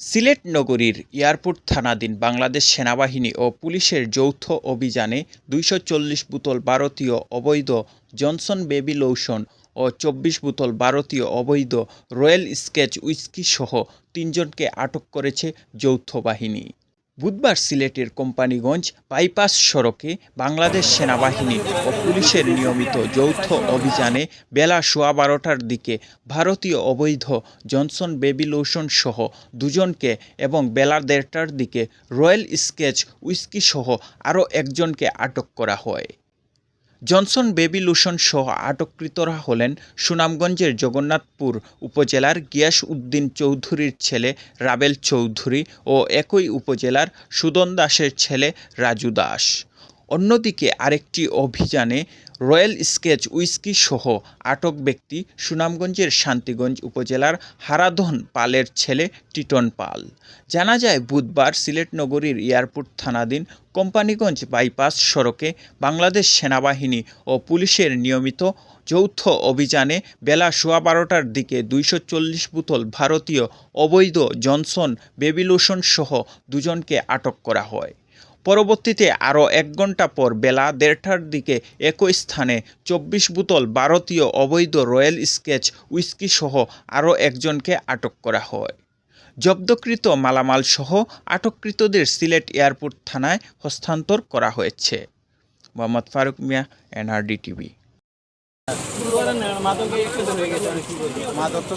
সিলেট নগরীর এয়ারপোর্ট থানাধীন বাংলাদেশ সেনাবাহিনী ও পুলিশের যৌথ অভিযানে দুইশো চল্লিশ বোতল ভারতীয় অবৈধ জনসন বেবি লোশন ও চব্বিশ বোতল ভারতীয় অবৈধ রয়্যাল স্কেচ উইস্কি সহ তিনজনকে আটক করেছে যৌথ বাহিনী। বুধবার সিলেটের কোম্পানিগঞ্জ বাইপাস সড়কে বাংলাদেশ সেনাবাহিনী ও পুলিশের নিয়মিত যৌথ অভিযানে বেলা সোয়া বারোটার দিকে ভারতীয় অবৈধ জনসন বেবি লোশন সহ দুজনকে এবং বেলা দেড়টার দিকে রয়্যাল স্কেচ উইস্কি সহ আরও একজনকে আটক করা হয়। জনসন বেবি লোশন সহ আটককৃতরা হলেন সুনামগঞ্জের জগন্নাথপুর উপজেলার গিয়াস উদ্দিন চৌধুরীর ছেলে রাবেল চৌধুরী ও একই উপজেলার সুদন দাসের ছেলে রাজু দাস। অন্যদিকে আরেকটি অভিযানে রয়্যাল স্কেচ উইস্কি সহ আটক ব্যক্তি সুনামগঞ্জের শান্তিগঞ্জ উপজেলার হারাধন পালের ছেলে টিটন পাল। জানা যায়, বুধবার সিলেট নগরীর এয়ারপোর্ট থানাধীন কোম্পানিগঞ্জ বাইপাস সড়কে বাংলাদেশ সেনাবাহিনী ও পুলিশের নিয়মিত যৌথ অভিযানে বেলা সোয়া বারোটার দিকে দুইশো চল্লিশ বোতল ভারতীয় অবৈধ জনসন বেবিলোশন সহ দুজনকে আটক করা হয়। পরবর্তীতে আরও এক ঘণ্টা পর বেলা দেড়টার দিকে একই স্থানে চব্বিশ বোতল ভারতীয় অবৈধ রয়্যাল স্কেচ উইস্কি সহ আরও একজনকে আটক করা হয়। জব্দকৃত মালামাল সহ আটককৃতদের সিলেট এয়ারপোর্ট থানায় হস্তান্তর করা হয়েছে। Mohammad Faruk Mia, NRD TV. মাদক তো